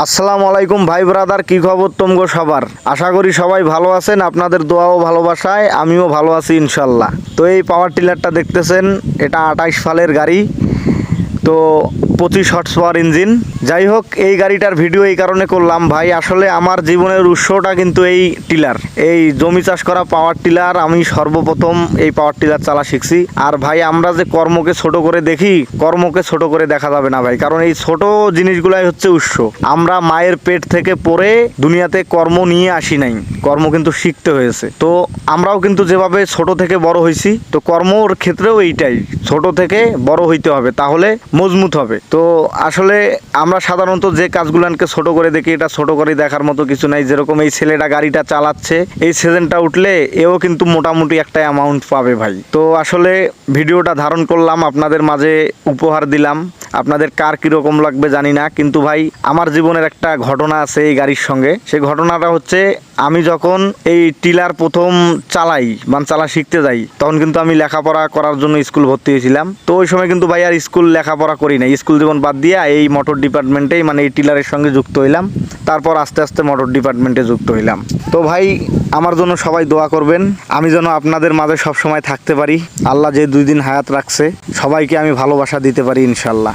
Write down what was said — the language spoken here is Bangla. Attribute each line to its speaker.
Speaker 1: আসসালামু আলাইকুম ভাই ব্রাদার, কী খবর তোমগো সবার? আশা করি সবাই ভালো আছেন, আপনাদের দোয়াও ভালোবাসায় আমিও ভালো আছি ইনশাল্লাহ। তো এই পাওয়ার টিলারটা দেখতেছেন, এটা আঠাইশ ফালের গাড়ি। তো পঁচিশ হর্স পাওয়ার ইঞ্জিন যাই হোক, এই গাড়িটার ভিডিও এই কারণে করলাম। ভাই, আসলে আমার জীবনের উৎসটা কিন্তু এই টিলার। এই জমি চাষ করা পাওয়ার টিলার, আমি সর্বপ্রথম এই পাওয়ার টিলার চালা শিখছি। আর ভাই, আমরা যে কর্মকে ছোট করে দেখি, কর্মকে ছোট করে দেখা যাবে না ভাই। কারণ এই ছোট জিনিসগুলাই হচ্ছে উৎস। আমরা মায়ের পেট থেকে পড়ে দুনিয়াতে কর্ম নিয়ে আসি নাই। কর্ম কিন্তু শিখতে হয়েছে। তো আমরাও কিন্তু যেভাবে ছোট থেকে বড় হয়েছি তো কর্মর ক্ষেত্রেও এইটাই। ছোট থেকে বড় হইতে হবে, তাহলে মজবুত হবে। তো আসলে আমরা সাধারণত যে কাজগুলানকে ছোট করে দেখি, এটা ছোট করে দেখার মতো কিছু নাই। যেরকম এই ছেলেটা গাড়িটা চালাচ্ছে, এই সিজনটা উঠলে এও কিন্তু মোটামুটি একটা অ্যামাউন্ট পাবে ভাই। তো আসলে ভিডিওটা ধারণ করলাম, আপনাদের মাঝে উপহার দিলাম। আপনাদের কার কীরকম লাগবে জানি না, কিন্তু ভাই আমার জীবনের একটা ঘটনা আছে এই গাড়ির সঙ্গে। সেই ঘটনাটা হচ্ছে, আমি যখন এই টিলার প্রথম চালাই মানে চালা শিখতে যাই, তখন কিন্তু আমি লেখাপড়া করার জন্য স্কুল ভর্তি হয়েছিলাম। তো ওই সময় কিন্তু ভাই আর স্কুল লেখাপড়া করি না স্কুল জীবন বাদ দিয়ে এই মোটর ডিপার্টমেন্টেই মানে এই টিলারের সঙ্গে যুক্ত হইলাম। তারপর আস্তে আস্তে মোটর ডিপার্টমেন্টে যুক্ত হইলাম। তো ভাই, আমার জন্য সবাই দোয়া করবেন। আমি যেন আপনাদের মাঝে সবসময় থাকতে পারি। আল্লাহ যে দুই দিন হায়াত রাখছে, সবাইকে আমি ভালোবাসা দিতে পারি ইনশাল্লাহ